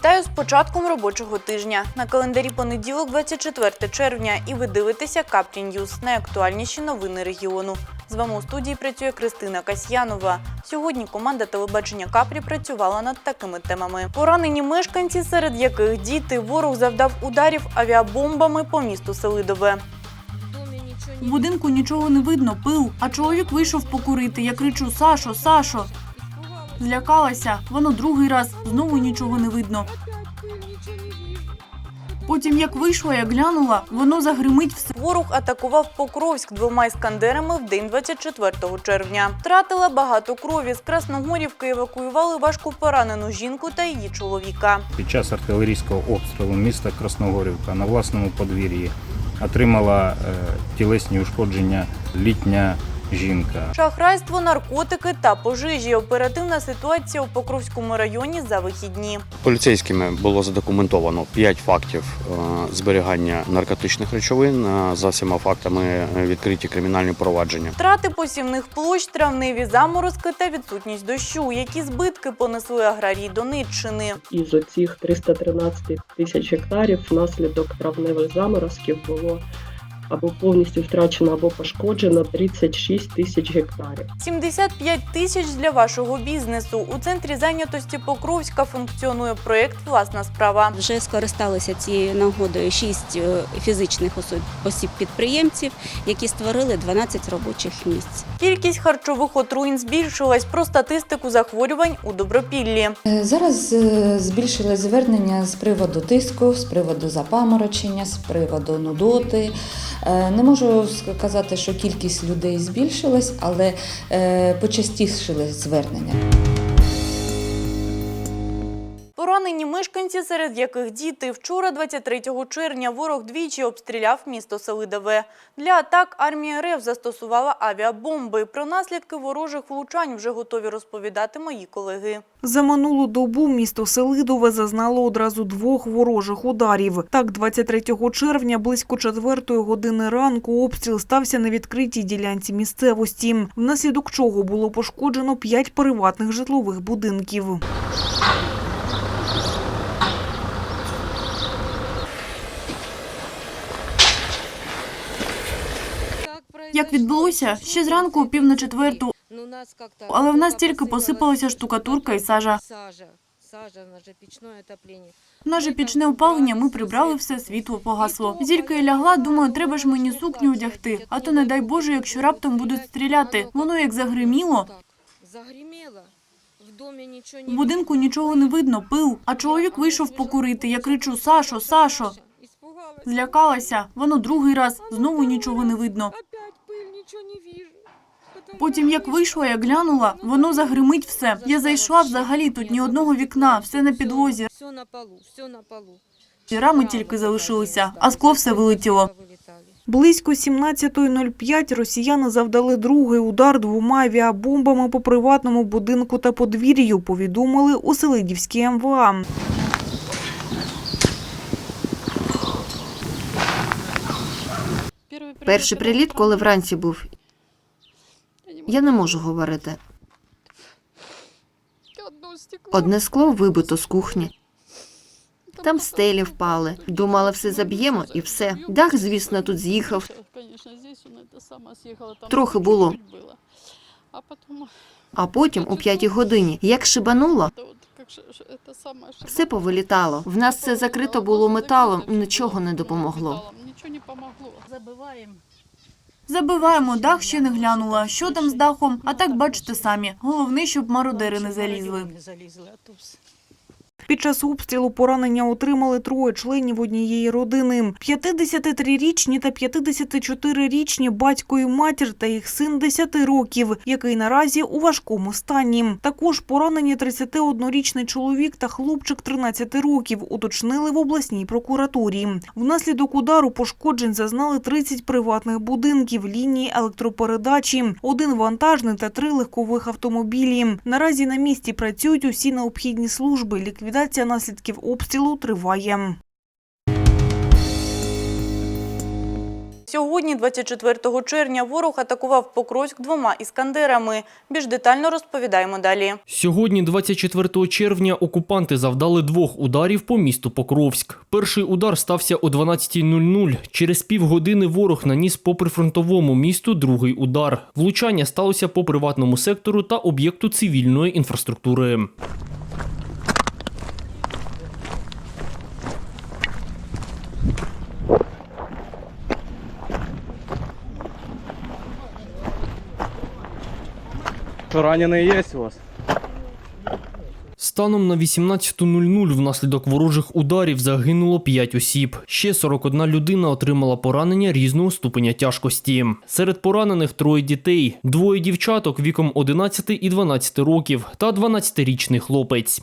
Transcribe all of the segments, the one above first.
Вітаю з початком робочого тижня. На календарі понеділок, 24 червня, і ви дивитеся Капрі Ньюз – найактуальніші новини регіону. З вами у студії працює Кристина Касьянова. Сьогодні команда телебачення Капрі працювала над такими темами. Поранені мешканці, серед яких діти, ворог завдав ударів авіабомбами по місту Селидове. В будинку нічого не видно, пил, а чоловік вийшов покурити. Я кричу: Сашо, Сашо! Злякалася, воно другий раз, знову нічого не видно. Потім, як вийшла, я глянула, воно загримить все. Ворог атакував Покровськ двома іскандерами в день 24 червня. Втратила багато крові. З Красногорівки евакуювали важко поранену жінку та її чоловіка. Під час артилерійського обстрілу міста Красногорівка на власному подвір'ї отримала е, тілесні ушкодження літня жінка. Шахрайство, наркотики та пожежі. Оперативна ситуація у Покровському районі за вихідні. Поліцейськими було задокументовано 5 фактів е, зберігання наркотичних речовин. Е, За всіма фактами відкриті кримінальні провадження. Втрати посівних площ, травневі заморозки та відсутність дощу. Які збитки понесли аграрії Донеччини. із оцих 313 тисяч гектарів внаслідок травневих заморозків було або повністю втрачено, або пошкоджено 36 тисяч гектарів. 75 тисяч для вашого бізнесу. У центрі зайнятості Покровська функціонує проєкт Власна справа. Вже скористалися цією нагодою шість е, фізичних осіб підприємців, які створили 12 робочих місць. Кількість харчових отруєнь збільшилась про статистику захворювань у добропіллі. Е, Зараз е, збільшилось звернення з приводу тиску, з приводу запаморочення, з приводу нудоти. Е, Не можу сказати, що кількість людей збільшилась, але е, почастішили звернення. Поранені мешканці, серед яких діти. Вчора, 23 червня, ворог двічі обстріляв місто Селидове. Для атак армія РФ застосувала авіабомби. Про наслідки ворожих влучань вже готові розповідати мої колеги. За минулу добу місто Селидове зазнало одразу двох ворожих ударів. Так, 23 червня близько 4 години ранку обстріл стався на відкритій ділянці місцевості, внаслідок чого було пошкоджено п'ять приватних житлових будинків. Як відбулося? Ще зранку, о пів на четверту. Але в нас тільки посипалася штукатурка і сажа. Же пічне опалення, ми прибрали все, світло погасло. Зірка і лягла, думаю, треба ж мені сукню одягти. А то не дай Боже, якщо раптом будуть стріляти. Воно як загриміло. В будинку нічого не видно, пил. А чоловік вийшов покурити. Я кричу: Сашо, Сашо! Злякалася. Воно другий раз, знову нічого не видно. Опять пиль, нічого не вижу. Потім як вийшла, я глянула, воно загримить все. Я зайшла взагалі, тут ні одного вікна, все на підлозі. Все на полу, все на полу. Рами тільки залишилися, а скло все вилетіло. Близько 17.05 росіяни завдали другий удар двома авіабомбами по приватному будинку та подвір'ю, повідомили у Селидівській МВА. Перший приліт, коли вранці був. Я не можу говорити. Одне скло вибито з кухні. Там стелі впали. Думали, все заб'ємо і все. Дах, звісно, тут з'їхав. Трохи було. А потім, о п'ятій годині, як шибануло, все повилітало. В нас все закрито було металом, нічого не допомогло. Забиваємо, дах ще не глянула. Що там з дахом? А так бачите самі. Головне, щоб мародери не залізли. Під час обстрілу поранення отримали троє членів однієї родини: 53-річні та 54-річні батько і матір та їх син 10 років, який наразі у важкому стані. Також поранені 31-річний чоловік та хлопчик 13 років, уточнили в обласній прокуратурі. Внаслідок удару пошкоджень зазнали 30 приватних будинків, лінії електропередачі, один вантажний та три легкових автомобілі. Наразі на місці працюють усі необхідні служби. Ліквідація наслідків обстрілу триває. Сьогодні, 24 червня, ворог атакував Покровськ двома іскандерами. Більш детально розповідаємо далі. Сьогодні, 24 червня, окупанти завдали двох ударів по місту Покровськ. Перший удар стався о 12.00. Через півгодини ворог наніс по прифронтовому місту другий удар. Влучання сталося по приватному сектору та об'єкту цивільної інфраструктури. Раненые є у вас? Станом на 18.00 внаслідок ворожих ударів загинуло 5 осіб. Ще 41 людина отримала поранення різного ступеня тяжкості. Серед поранених троє дітей, двоє дівчаток віком 11 і 12 років та 12-річний хлопець.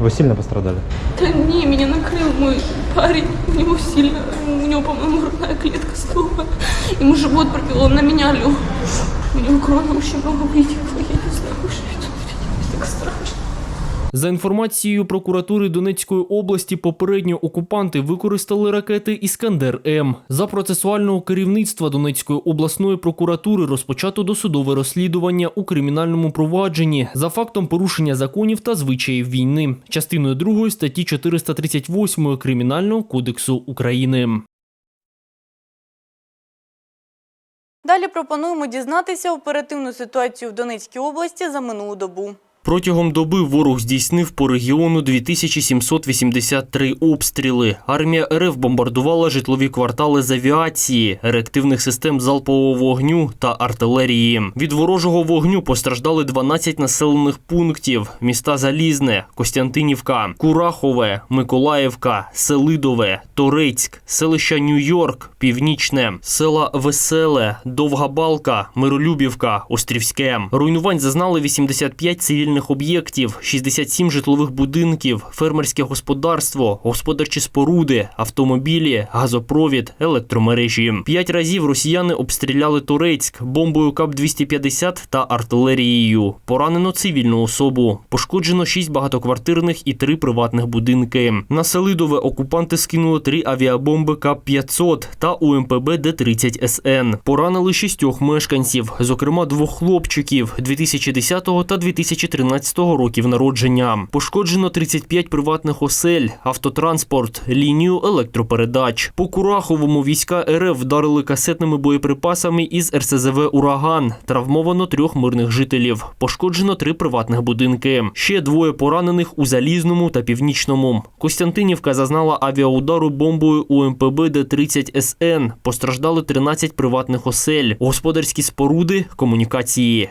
Ви сильно пострадали? Да не, меня накрыл мой парень. У него сильно, у него, по-моему, грудная клетка сломана. Ему живот пробил, он на меня лег. У него крови очень много вытекло. За інформацією прокуратури Донецької області, попередньо окупанти використали ракети Іскандер М. За процесуального керівництва Донецької обласної прокуратури розпочато досудове розслідування у кримінальному провадженні за фактом порушення законів та звичаїв війни, частиною 2 статті 438 Кримінального кодексу України. Далі пропонуємо дізнатися оперативну ситуацію в Донецькій області за минулу добу. Протягом доби ворог здійснив по регіону 2783 обстріли. Армія РФ бомбардувала житлові квартали з авіації, реактивних систем залпового вогню та артилерії. Від ворожого вогню постраждали 12 населених пунктів: міста Залізне, Костянтинівка, Курахове, Миколаївка, Селидове, Торецьк, селища Нью-Йорк, Північне, села Веселе, Довга Балка, Миролюбівка, Острівське. Руйнувань зазнали 85 цивільних об'єктів, 67 житлових будинків, фермерське господарство, господарчі споруди, автомобілі, газопровід, електромережі. П'ять разів росіяни обстріляли Турецьк бомбою КАП-250 та артилерією. Поранено цивільну особу. Пошкоджено 6 багатоквартирних і 3 приватних будинки. На Селидове окупанти скинули 3 авіабомби КАП-500 та УМПБ Д-30 СН. Поранили шістьох мешканців, зокрема двох хлопчиків 2010 та 2013 років народження. Пошкоджено 35 приватних осель, автотранспорт, лінію електропередач. По Кураховому війська РФ вдарили касетними боєприпасами із РСЗВ Ураган. Травмовано трьох мирних жителів. Пошкоджено три приватних будинки. Ще двоє поранених у Залізному та Північному. Костянтинівка зазнала авіаудару бомбою УМПБ Д-30 СН. Постраждали 13 приватних осель, господарські споруди, комунікації.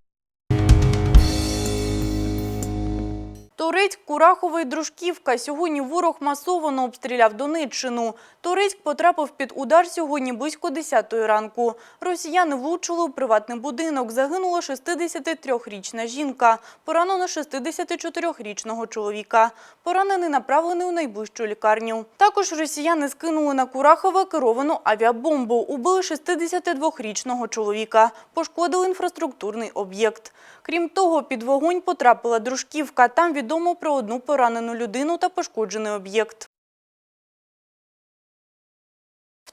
Турецьк, Курахове і Дружківка. Сьогодні ворог масово обстріляв Донеччину. Турецьк потрапив під удар сьогодні близько 10-ї ранку. Росіяни влучили у приватний будинок. Загинула 63-річна жінка. Поранено 64-річного чоловіка. Поранений направлений у найближчу лікарню. Також росіяни скинули на Курахове керовану авіабомбу. Убили 62-річного чоловіка. Пошкодили інфраструктурний об'єкт. Крім того, під вогонь потрапила Дружківка. Там відомо про одну поранену людину та пошкоджений об'єкт.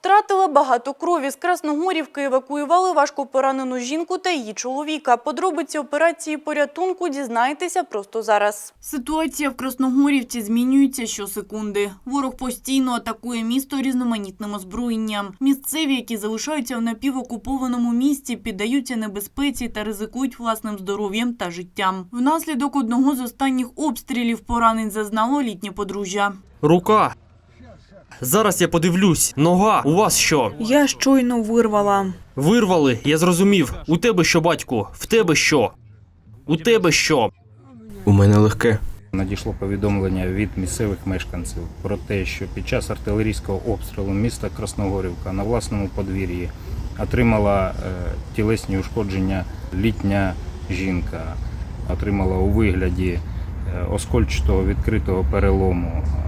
Втратила багато крові. З Красногорівки евакуювали важко поранену жінку та її чоловіка. Подробиці операції порятунку дізнаєтеся просто зараз. Ситуація в Красногорівці змінюється щосекунди. Ворог постійно атакує місто різноманітним озброєнням. Місцеві, які залишаються в напівокупованому місті, піддаються небезпеці та ризикують власним здоров'ям та життям. Внаслідок одного з останніх обстрілів поранень зазнало літнє подружжя. Рука. Зараз я подивлюсь. Нога. У вас що? Я щойно вирвала. Вирвали, я зрозумів. У тебе що, батьку? В тебе що? У тебе що? У мене легке. Надійшло повідомлення від місцевих мешканців про те, що під час артилерійського обстрілу міста Красногорівка на власному подвір'ї отримала е, тілесні ушкодження літня жінка, отримала у вигляді е, оскольчатого відкритого перелому е,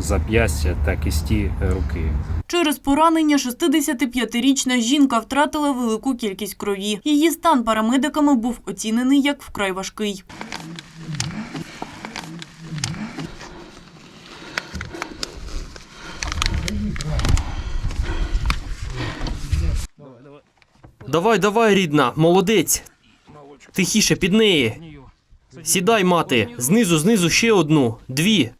зап'ястя та кісті руки. Через поранення 65-річна жінка втратила велику кількість крові. Її стан парамедиками був оцінений як вкрай важкий. Давай, давай, рідна, молодець. Тихіше під неї. Сідай, мати. Знизу, знизу ще одну, дві.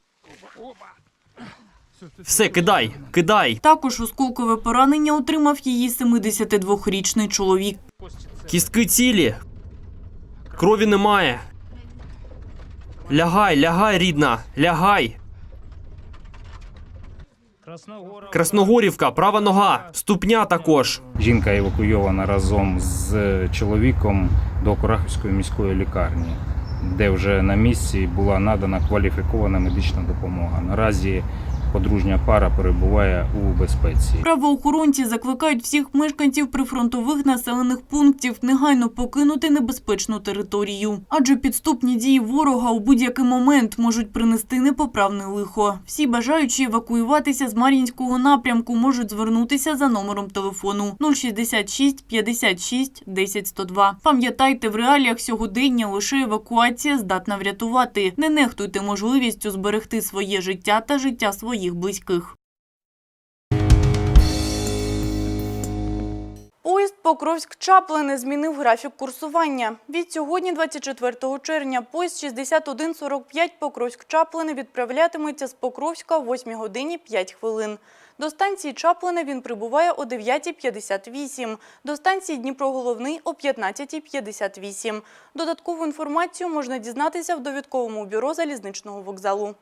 Все, кидай, кидай. Також осколкове поранення отримав її 72-річний чоловік. Кістки цілі. Крові немає. Лягай, лягай, рідна, лягай. Красногорівка, права нога, ступня також. Жінка евакуйована разом з чоловіком до Курахівської міської лікарні, де вже на місці була надана кваліфікована медична допомога. Наразі подружня пара перебуває у безпеці. Правоохоронці закликають всіх мешканців прифронтових населених пунктів негайно покинути небезпечну територію. Адже підступні дії ворога у будь-який момент можуть принести непоправне лихо. Всі бажаючі евакуюватися з Мар'їнського напрямку можуть звернутися за номером телефону 066 56 10 102. Пам'ятайте, в реаліях сьогодення лише евакуація здатна врятувати. Не нехтуйте можливістю зберегти своє життя та життя своїх близьких. Поїзд Покровськ-Чаплини змінив графік курсування. Від сьогодні, 24 червня, поїзд 6145 Покровськ-Чаплини відправлятиметься з Покровська о 8 годині 5 хвилин. До станції Чаплини він прибуває о 9.58, до станції Дніпро-Головний о 15.58. Додаткову інформацію можна дізнатися в довідковому бюро залізничного вокзалу.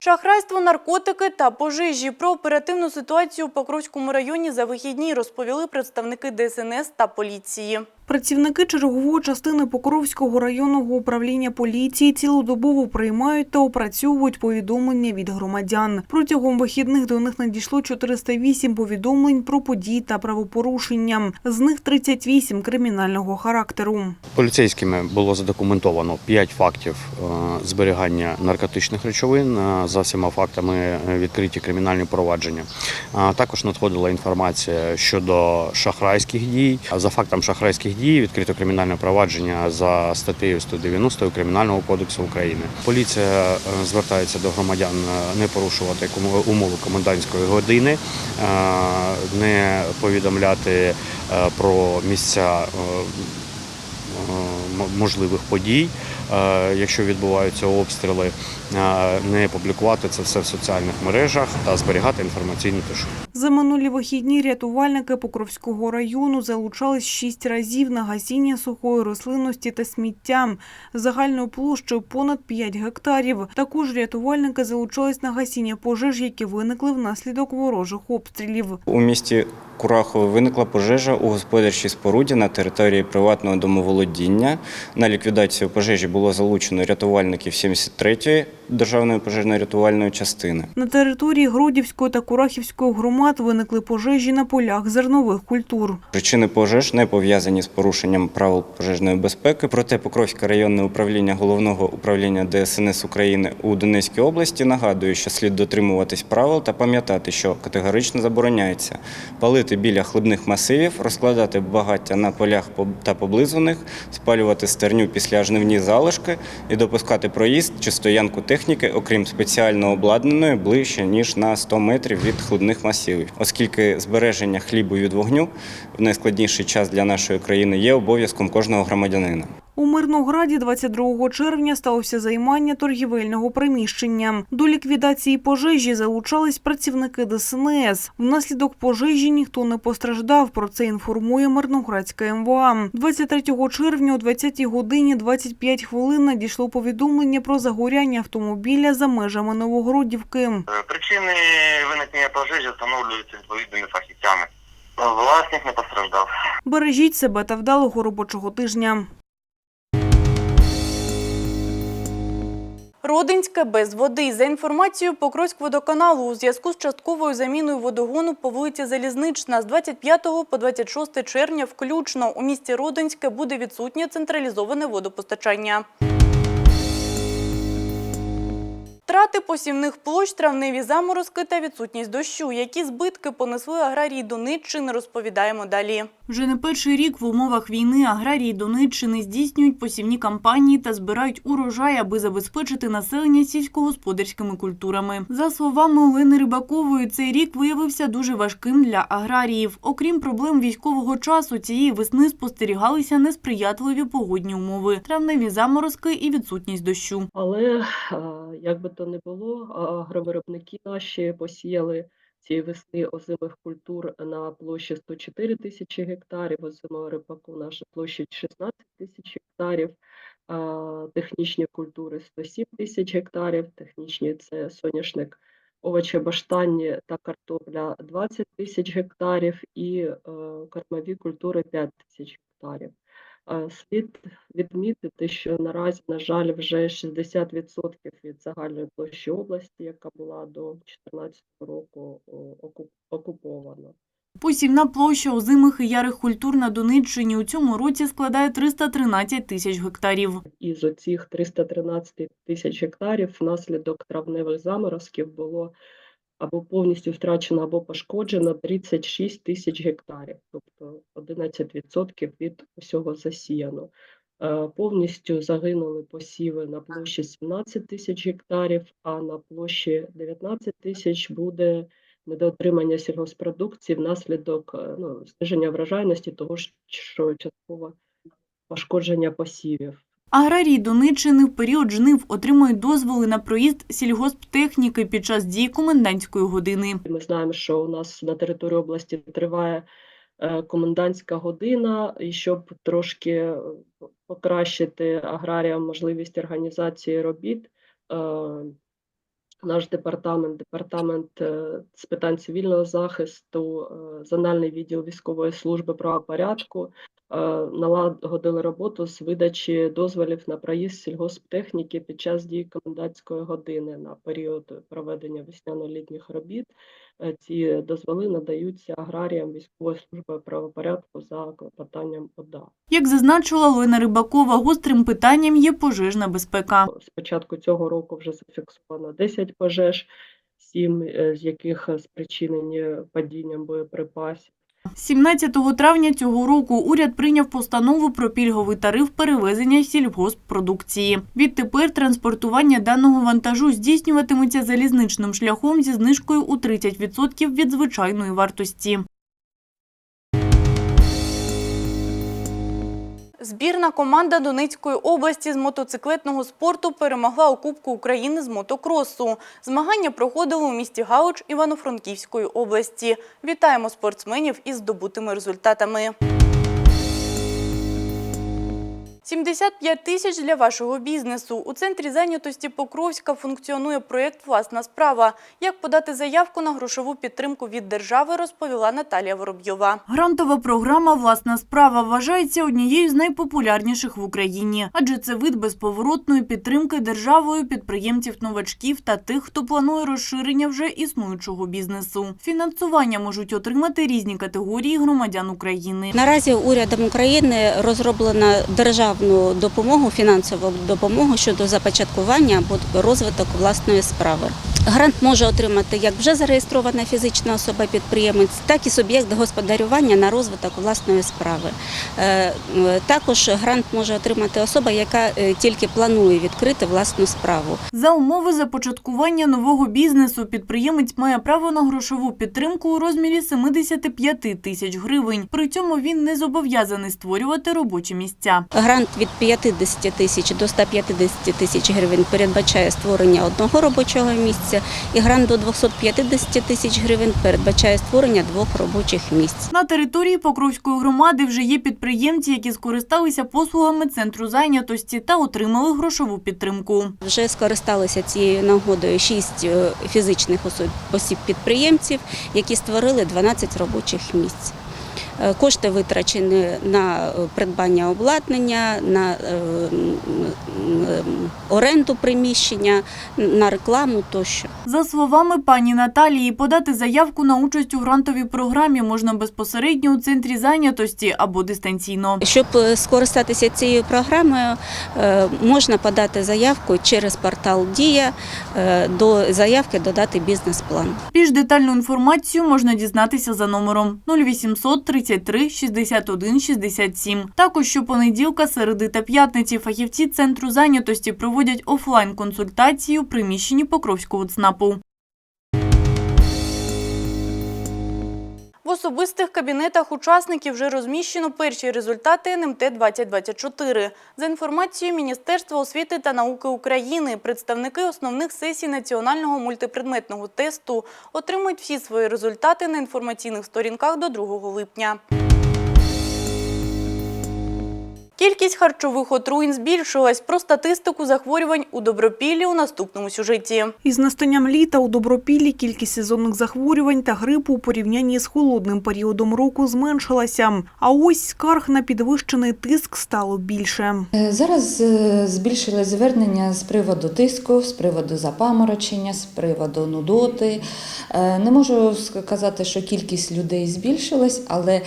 Шахрайство, наркотики та пожежі. Про оперативну ситуацію у Покровському районі за вихідні розповіли представники ДСНС та поліції. Працівники чергової частини Покровського районного управління поліції цілодобово приймають та опрацьовують повідомлення від громадян. Протягом вихідних до них надійшло 408 повідомлень про події та правопорушення. З них 38 кримінального характеру. Поліцейськими було задокументовано 5 фактів е, зберігання наркотичних речовин. Е, За всіма фактами е, відкриті кримінальні провадження. Також надходила інформація щодо шахрайських дій. За фактом шахрайських дій відкрито кримінальне провадження за статтею 190 Кримінального кодексу України. Поліція е, звертається до громадян е, не порушувати умови комендантської години, е, не повідомляти про місця можливих подій, якщо відбуваються обстріли, не публікувати це все в соціальних мережах та зберігати інформаційну тишу. За минулі вихідні рятувальники Покровського району залучались шість разів на гасіння сухої рослинності та сміття загальною площею понад 5 гектарів. Також рятувальники залучались на гасіння пожеж, які виникли внаслідок ворожих обстрілів. У місті Курахове виникла пожежа у господарчій споруді на території приватного домоволодіння. На ліквідацію пожежі було залучено рятувальників 73-ї державної пожежно-рятувальної частини. На території Гродівської та Курахівської громад виникли пожежі на полях зернових культур. Причини пожеж не пов'язані з порушенням правил пожежної безпеки. Проте Покровське районне управління головного управління ДСНС України у Донецькій області нагадує, що слід дотримуватись правил та пам'ятати, що категорично забороняється палити біля хлебних масивів, розкладати багаття на полях та поблизу них, спалювати стерню після жнивні залишки і допускати проїзд чи стоянку техніки, окрім спеціально обладнаної, ближче ніж на 100 метрів від хлебних масивів, оскільки збереження хлібу від вогню в найскладніший час для нашої країни є обов'язком кожного громадянина. У Мирнограді 22 червня сталося займання торгівельного приміщення. До ліквідації пожежі залучались працівники ДСНС. Внаслідок пожежі ніхто не постраждав. Про це інформує Мирноградська МВА. 23 червня о 20 годині 25 хвилин надійшло повідомлення про загоряння автомобіля за межами Новогродівки. Е, Причини виникнення пожежі встановлюються відповідними фахівцями. Власник не постраждав. Бережіть себе та вдалого робочого тижня. Родинське без води. За інформацією Покровськводоканалу, у зв'язку з частковою заміною водогону по вулиці Залізнична з 25 по 26 червня включно у місті Родинське буде відсутнє централізоване водопостачання. Втрати посівних площ, травневі заморозки та відсутність дощу. Які збитки понесли аграрії Донеччини, розповідаємо далі. Вже не перший рік в умовах війни аграрії Донеччини здійснюють посівні кампанії та збирають урожай, аби забезпечити населення сільськогосподарськими культурами. За словами Олени Рибакової, цей рік виявився дуже важким для аграріїв. Окрім проблем військового часу, цієї весни спостерігалися несприятливі погодні умови, травневі заморозки і відсутність дощу. Але як би то не було, агровиробники наші посіяли цієї весни озимих культур на площі 104 тисячі гектарів, озимого рипаку наша площа 16 тисяч гектарів, технічні культури 107 тисяч гектарів, технічні це соняшник, овочі баштанні та картопля 20 тисяч гектарів і е, кормові культури 5 тисяч гектарів. Слід відмітити, що наразі, на жаль, вже 60% від загальної площі області, яка була до 2014 року окупована. Посівна площа озимих і ярих культур на Донеччині у цьому році складає 313 тисяч гектарів. Із оцих 313 тисяч гектарів внаслідок травневих заморозків було або повністю втрачено, або пошкоджено 36 тисяч гектарів, тобто 11% від усього засіяно. Е, Повністю загинули посіви на площі 17 тисяч гектарів, а на площі 19 тисяч буде недоотримання сільгоспродукції внаслідок е, ну, зниження врожайності, того що частково пошкодження посівів. Аграрії Донеччини в період жнив отримують дозволи на проїзд сільгосптехніки під час дії комендантської години. Ми знаємо, що у нас на території області триває е, комендантська година, і щоб трошки е, покращити аграріям можливість організації робіт. е, Наш департамент, департамент з питань цивільного захисту, зональний відділ військової служби правопорядку налагодили роботу з видачі дозволів на проїзд сільгосптехніки під час дії комендантської години на період проведення весняно-літніх робіт. Е, Ці дозволи надаються аграріям військової служби правопорядку за клопотанням ОДА. Як зазначила Олена Рибакова, гострим питанням є пожежна безпека. З початку цього року вже зафіксовано 10 пожеж, 7 з яких е, спричинені падінням боєприпасів. 17 травня цього року уряд прийняв постанову про пільговий тариф перевезення сільгосппродукції. Відтепер транспортування даного вантажу здійснюватиметься залізничним шляхом зі знижкою у 30% від звичайної вартості. Збірна команда Донецької області з мотоциклетного спорту перемогла у Кубку України з мотокросу. Змагання проходили у місті Гауч Івано-Франківської області. Вітаємо спортсменів із здобутими результатами. 75 тисяч для вашого бізнесу. У центрі зайнятості Покровська функціонує проєкт «Власна справа». Як подати заявку на грошову підтримку від держави, розповіла Наталія Воробйова. Грантова програма «Власна справа» вважається однією з найпопулярніших в Україні, адже це вид безповоротної підтримки державою підприємців-новачків та тих, хто планує розширення вже існуючого бізнесу. Фінансування можуть отримати різні категорії громадян України. Наразі урядом України розроблено державну допомогу, фінансову допомогу щодо започаткування або розвиток власної справи. Грант може отримати як вже зареєстрована фізична особа-підприємець, так і суб'єкт господарювання на розвиток власної справи. Е, Також грант може отримати особа, яка е, тільки планує відкрити власну справу. За умови започаткування нового бізнесу підприємець має право на грошову підтримку у розмірі 75 тисяч гривень. При цьому він не зобов'язаний створювати робочі місця. Грант від 50 тисяч до 150 тисяч гривень передбачає створення одного робочого місця, і грант до 250 тисяч гривень передбачає створення двох робочих місць. На території Покровської громади вже є підприємці, які скористалися послугами центру зайнятості та отримали грошову підтримку. Вже скористалися цією нагодою шість е, фізичних осіб- осіб-підприємців, які створили 12 робочих місць. Е, Кошти витрачені на е, придбання обладнання, на е, оренду приміщення, на рекламу тощо. За словами пані Наталії, подати заявку на участь у грантовій програмі можна безпосередньо у центрі зайнятості або дистанційно. Щоб скористатися цією програмою, можна подати заявку через портал Дія, до заявки додати бізнес-план. Більш детальну інформацію можна дізнатися за номером 0800 33 61 67. Також щопонеділка, середи та п'ятниці фахівці центру зайнятості проводять офлайн-консультації у приміщенні Покровського ЦНАПу. В особистих кабінетах учасників вже розміщено перші результати НМТ 2024. За інформацією Міністерства освіти та науки України, представники основних сесій національного мультипредметного тесту отримують всі свої результати на інформаційних сторінках до 2 липня. Кількість харчових отруєнь збільшилась. Про статистику захворювань у Добропіллі у наступному сюжеті. Із настанням літа у Добропіллі кількість сезонних захворювань та грипу у порівнянні з холодним періодом року зменшилася. А ось скарг на підвищений тиск стало більше. Е, Зараз е, збільшили звернення з приводу тиску, з приводу запаморочення, з приводу нудоти. Е, Не можу сказати, що кількість людей збільшилась, але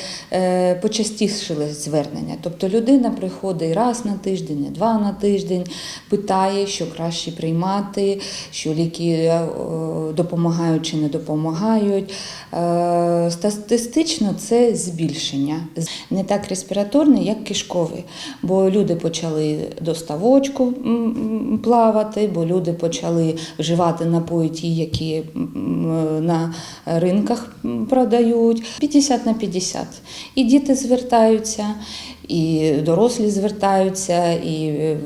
почастішили звернення. Тобто людина приходить раз на тиждень, не два на тиждень, питає, що краще приймати, що ліки е, допомагають чи не допомагають. Е, Статистично це збільшення. Не так респіраторний, як кишковий. Бо люди почали до ставочку м, м, плавати, бо люди почали вживати напої ті, які на ринках продають. 50 на 50. І діти звертаються, і дорослі звертаються, і е,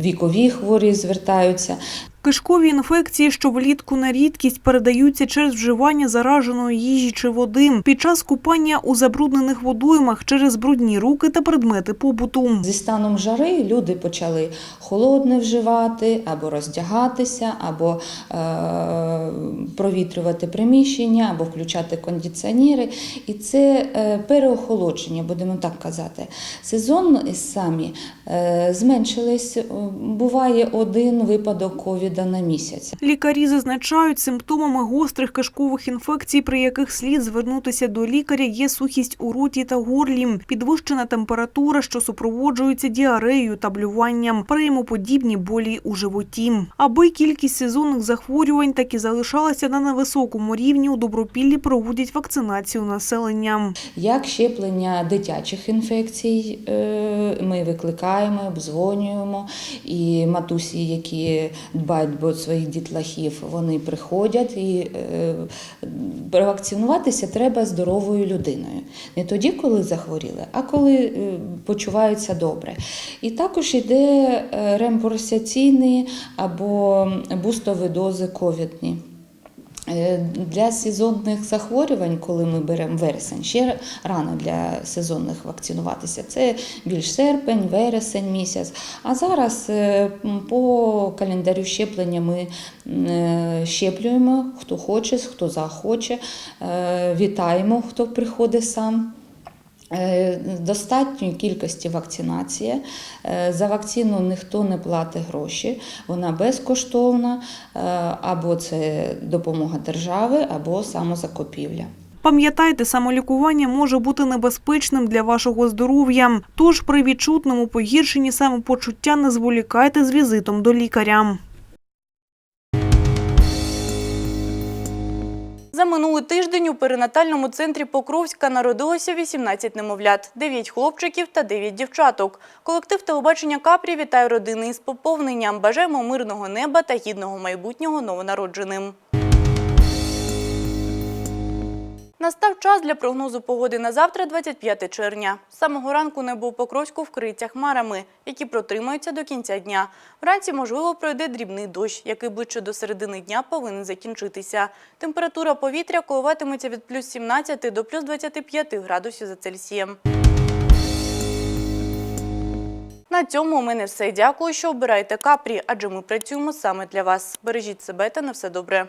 вікові хворі звертаються. Кишкові інфекції, що влітку на рідкість передаються через вживання зараженої їжі чи води під час купання у забруднених водоймах через брудні руки та предмети побуту. Зі станом жари люди почали холодне вживати, або роздягатися, або е, провітрювати приміщення, або включати кондиціонери. І це е, переохолодження, будемо так казати. Сезон самі е, зменшились. Буває один випадок ковіда на місяць. Лікарі зазначають, симптомами гострих кишкових інфекцій, при яких слід звернутися до лікаря, є сухість у роті та горлі, підвищена температура, що супроводжується діареєю та блюванням, приймоподібні болі у животі. Аби кількість сезонних захворювань так і залишалася на невисокому рівні, у Добропіллі проводять вакцинацію населення. Як щеплення дитячих інфекцій, е, ми викликаємо, обдзвонюємо, і матусі, які дбають про своїх дітлахів, вони приходять і е, провакцинуватися треба здоровою людиною. Не тоді, коли захворіли, а коли е, почуваються добре. І також йде рембурсаційні або бустові дози ковідні. Е, Для сезонних захворювань, коли ми беремо вересень, ще рано для сезонних вакцинуватися. Це більш серпень, вересень місяць. А зараз е, по календарю щеплення ми е, щеплюємо, хто хоче, хто захоче. Вітаємо, хто приходить сам. Е, Достатньої кількості вакцинації. Е, За вакцину ніхто не платить гроші, вона безкоштовна, е, або це допомога держави, або самозакупівля. Пам'ятайте, самолікування може бути небезпечним для вашого здоров'я. Тож при відчутному погіршенні самопочуття не зволікайте з візитом до лікаря. За минулий тиждень у перинатальному центрі Покровська народилося 18 немовлят, 9 хлопчиків та 9 дівчаток. Колектив телебачення Капрі вітає родини із поповненням. Бажаємо мирного неба та гідного майбутнього новонародженим. Настав час для прогнозу погоди на завтра, 25 червня. З самого ранку небо у Покровську вкриється хмарами, які протримаються до кінця дня. Вранці, можливо, пройде дрібний дощ, який ближче до середини дня повинен закінчитися. Температура повітря коливатиметься від плюс 17 до плюс 25 градусів за Цельсієм. На цьому у мене все. Дякую, що обираєте Капрі, адже ми працюємо саме для вас. Бережіть себе та на все добре.